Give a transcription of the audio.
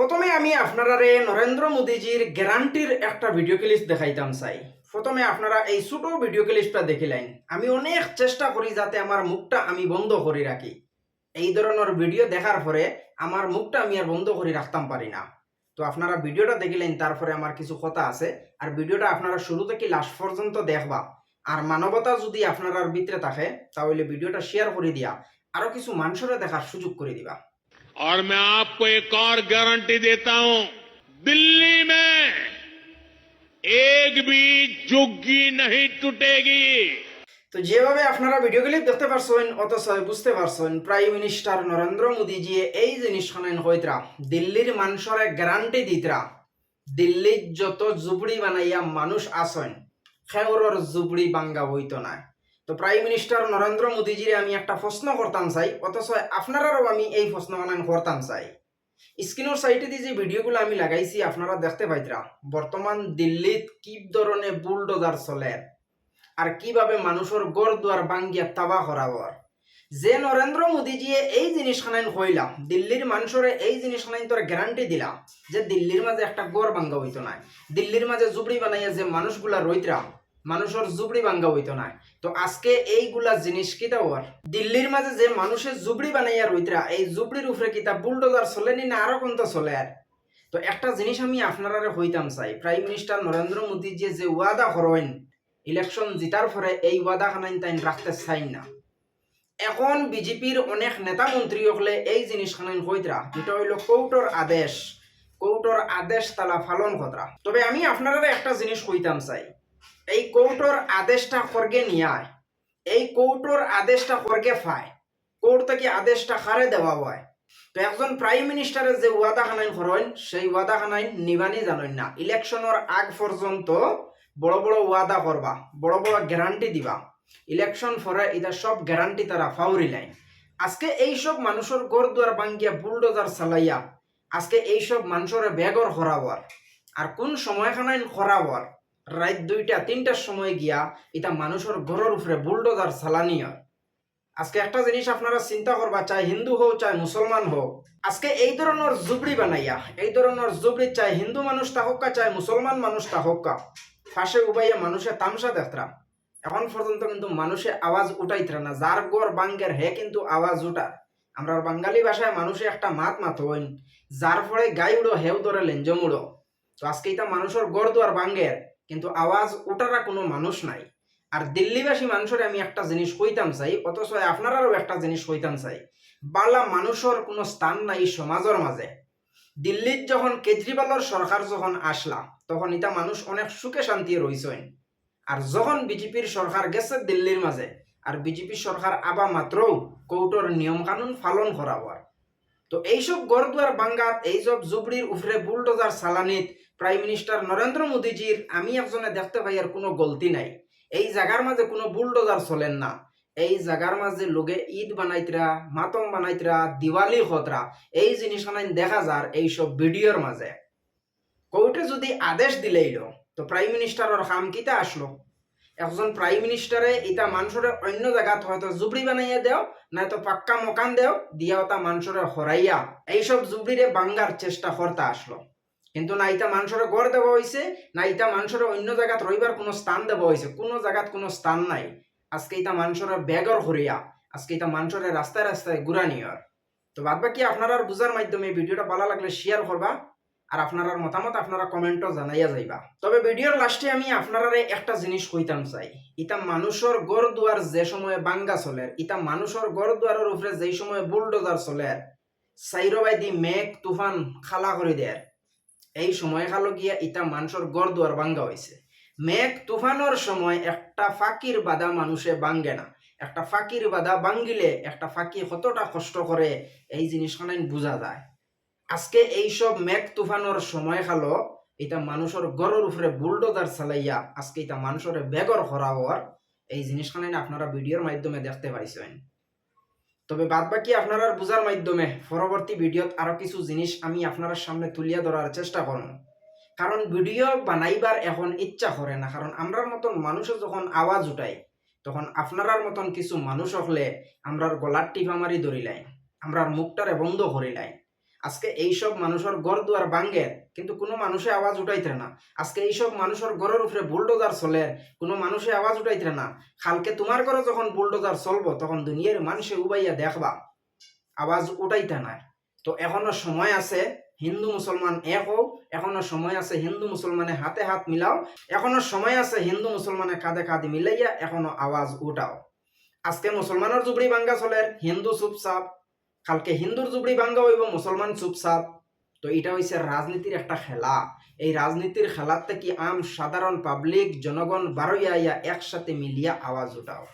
প্রথমে আমি আপনারারে নরেন্দ্র মোদীজির গ্যারান্টির একটা ভিডিও ক্লিপ দেখাইতাম চাই। প্রথমে আপনারা এই ছোট ভিডিও ক্লিপটা দেখিলেন আমি অনেক চেষ্টা করি যাতে আমার মুখটা আমি বন্ধ করে রাখি। এই ধরনের ভিডিও দেখার পরে আমার মুখটা আমি আর বন্ধ করে রাখতাম পারি না। তো আপনারা ভিডিওটা দেখিলেন তারপরে আমার কিছু কথা আছে। আর ভিডিওটা আপনারা শুরু থেকে লাস্ট পর্যন্ত দেখবা। আর মানবতা যদি আপনার ভিতরে থাকে, তাহলে ভিডিওটা শেয়ার করে দিয়া। আরও কিছু মানুষেরা দেখার সুযোগ করে দিবা। और मैं आपको एक और गारंटी देता हूं दिल्ली में एक भी झुग्गी नहीं टूटेगी তো যেভাবে আপনারা ভিডিও ক্লিপ দেখতে পারছেন অথচ বুঝতে পারছেন প্রাইম মিনিস্টার নরেন্দ্র মোদী জি এই জিনিস খানেন হইতরা দিল্লির মানুষরে গ্যারান্টি দিতরা দিল্লির যত জুবড়ি বানাইয়া মানুষ আসেন খেওরর জুবড়ি বাঙ্গা হইতো না তো প্রাইম মিনিস্টার নরেন্দ্র মোদীজিরে আমি একটা প্রশ্ন করতাম, চাই। অথচ আপনারাও আমি এই প্রশ্ন বানান করতাম, চাই। স্ক্রিনের সাইটে দিয়ে যে ভিডিওগুলো আমি লাগাইছি, আপনারা দেখতে পাইতরা। বর্তমান দিল্লিত কি ধরনের বুলডোজার চলে আর কীভাবে মানুষের গড় দুয়ার বাঙ্গিয়া তাবা করাবার যে নরেন্দ্র মোদীজিয়ে এই জিনিস খানাইন হইলা দিল্লির মানুষের এই জিনিস খানাইন তোর গ্যারান্টি দিলা, যে দিল্লির মাঝে একটা গড় বাঙ্গা হইতো না। দিল্লির মাঝে জুবড়ি বানাইয়া যে মানুষগুলা রইতরা মানুষের জুবড়ি বাঙ্গা হইতো না। তো আজকে এইগুলা জিনিস কিতা হওয়ার দিল্লির মাঝে যে মানুষের জুবড়ি বানাইয়া রইতরা, এই জুবড়ির উপরে কিতা বুলডোজার চলেনি না আরও কোনটা চলে আর? তো একটা জিনিস আমি আপনারা হইতাম চাই। প্রাইম মিনিস্টার নরেন্দ্র মোদী যে যে ওয়াদা করেন ইলেকশন জিতার পরে এই ওয়াদা খানাইন তাইন রাখতে চাই না। এখন বিজেপির অনেক নেতা মন্ত্রী হলে এই জিনিস খানাইন কইতরা যেটা হইল কৌটর আদেশ। কৌটর আদেশ তালা ফালন কতরা তবে আমি আপনারা একটা জিনিস কইতাম চাই। এই কৌটর আদেশটা খরগে নিয়ায়। এই কৌটর আদেশটা খরগে ফায়। কোর্ট থেকে আদেশটা খারে দেওয়া হয়? তো একজন প্রাইম মিনিস্টারের যে ওয়াদা খানাইন করেন সেই ওয়াদা খানাইন নিবানি জানেন না। ইলেকশনের আগ পর্যন্ত বড় বড় ওয়াদা করবা, বড় বড় গ্যারান্টি দিবা। ইলেকশন ফরে এটা সব গ্যারান্টি তারা ফাউরি লাইন। আজকে এইসব মানুষের গড় দুয়ার বাঙ্গিয়া বুলডোজার চালাইয়া, আজকে এই সব মানুষের বেগর হরাবার আর কোন সময়খানাইন হরাবার রাত দুইটা, তিনটার সময় গিয়া এটা মানুষের ঘরের উপরে বুলডোজার চালানি হয়। আজকে একটা জিনিস আপনারা চিন্তা করবা, চাই হিন্দু হোক চাই মুসলমান হোক আজকে এই ধরনের জুবড়ি বানাইয়া, এই ধরনের জুবড়ি চাই হিন্দু মানুষ তাহকা চাই মুসলমান মানুষ তাহকা ফাঁসে উবাইয়া মানুষে তামসা দেখতরা এখন পর্যন্ত কিন্তু মানুষে আওয়াজ উঠাইতরা না, যার গড় বাঙ্গের, হে কিন্তু আওয়াজ উঠা। আমরা বাঙালি ভাষায় মানুষে একটা মাত মাত হইন যার ফলে গাই উড়ো, হেউ ধরে লেঞ্জম উড়ো তো আজকে এটা মানুষের গড় দুয়ার বাঙ্গের। কিন্তু আওয়াজ উঠারা কোনো মানুষ নাই। আর দিল্লিবাসী মানুষের আমি একটা জিনিস কইতাম চাই, অথচ আপনারাও একটা জিনিস কইতাম চাই, বালা মানুষের কোনো স্থান নাই সমাজের মাঝে। দিল্লিত যখন কেজরিওয়ালের সরকার যখন আসলা, তখন এটা মানুষ অনেক সুখে শান্তি রইছেন। আর যখন বিজেপির সরকার গেছে দিল্লির মাঝে, আর বিজেপি সরকার আবা মাত্রও কৌটোর নিয়ম কানুন পালন করা হওয়ার তো এইসব গড়দুয়ার বাঙ্গাত, এইসব জুবড়ির উপরে বুলডোজার সালানিত প্রাইম মিনিস্টার নরেন্দ্র মোদীজির আমি একজনে দেখতে পাই আর কোনো গলতি নাই। এই জায়গার মাঝে কোনো বুলডোজার চলেন না। এই জায়গার মাঝে লোকে ঈদ বানাইতরা, মাতম বানাইতরা, দিওয়ালি হতরা, এই জিনিস দেখা যার এইসব ভিডিওর মাঝে। কোর্টে যদি আদেশ দিলেইল তো প্রাইম মিনিস্টারের কাম কিতা আসলো? একজন প্রাইম মিনিস্টারে ইটা মানুষের অন্য জায়গাত হয়তো জুবড়ি বানাইয়া দেও নয়তো পাক্কা মকান দেও দিয়া ওটা মানুষের হরাইয়া এইসব জুবড়িরে বাঙ্গার চেষ্টা করতে আসলো। কিন্তু না ইটা মানুষের গড় দেওয়া হয়েছে না ইটা মানুষের অন্য জায়গাত রইবার কোনো স্থান দেওয়া হয়েছে কোনো জায়গাত কোনো স্থান নাই। আজকে ইটা মানুষের বেগর হরিয়া, আজকে এটা মানুষের রাস্তায় রাস্তায় ঘুরানিয়র তো বাদ বাকি আপনারা বুঝার মাধ্যমে ভিডিওটা ভালো লাগলে শেয়ার করবা, আর আপনার মতামত আপনারা কমেন্টও জানাইয়া যাইবা। তবে ভিডিওর লাস্টে আমি আপনারা একটা জিনিস কইতাম চাই, ইটা মানুষের গড় দুয়ার যে সময়ে বাঙ্গা চলে, ইটা মানুষের গড় দুয়ারের উপরে যেই সময় বুলডোজার চলে সাইরবাই দি মেঘ, তুফান, খালা করে দেয়। এই সময় খালো গিয়া ইটা মানুষের গড় দুয়ার বাঙ্গা হয়েছে মেঘ তুফানোর সময় একটা ফাঁকির বাধা মানুষে বাঙ্গে না। একটা ফাঁকির বাধা বাঙ্গিলে একটা ফাঁকি কতটা কষ্ট করে এই জিনিসখানে বোঝা যায়। আজকে এইসব মেঘ তুফানোর সময় খালো এটা মানুষের গড়ের উপরে বুলডোজার চালাইয়া আজকে এটা মানুষের বেগর হরা হওয়ার এই জিনিসখানে আপনারা ভিডিওর মাধ্যমে দেখতে পাইছেন। তবে বাদ বাকি আপনারা বোঝার মাধ্যমে পরবর্তী ভিডিওত আরও কিছু জিনিস আমি আপনার সামনে তুলিয়া ধরার চেষ্টা করব। কারণ ভিডিও বানাইবার এখন ইচ্ছা করে না, কারণ আমরার মতন মানুষও যখন আওয়াজ উঠায়, তখন আপনারার মতন কিছু মানুষ হলে আমরার গলার টিপা মারি ধরিলাই আমরার মুখটারে বন্ধ করিলাই আজকে এইসব মানুষের ঘর দুয়ার ভাঙ্গে কিন্তু কোনো মানুষে আওয়াজ উঠাইতে না। আজকে এইসব মানুষের ঘরের উপরে বুলডোজার চলে, কোনো মানুষে আওয়াজ উঠাইতে না। কালকে তোমার ঘরে যখন বুলডোজার চলবো, তখন দুনিয়ার মানুষে উবাইয়া দেখবা, আওয়াজ উঠাইতে না তো এখনও সময় আছে, হিন্দু মুসলমান এক হও, এখনও সময় আছে হিন্দু মুসলমানে হাতে হাত মিলাও, এখনও সময় আছে হিন্দু মুসলমানে কাঁধে কাঁধে মিলাইয়া এখনও আওয়াজ উঠাও। আজকে মুসলমানের জুবড়ি ভাঙ্গা চলে, হিন্দু চুপচাপ কালকে হিন্দুর জুবড়ি ভাঙ্গা হইব মুসলমান চুপচাপ তো এটা হয়েছে রাজনীতির একটা খেলা। এই রাজনীতির খেলাতে কি আম সাধারণ পাবলিক, জনগণ বারোইয়া ইয়া একসাথে মিলিয়া আওয়াজ উঠাও।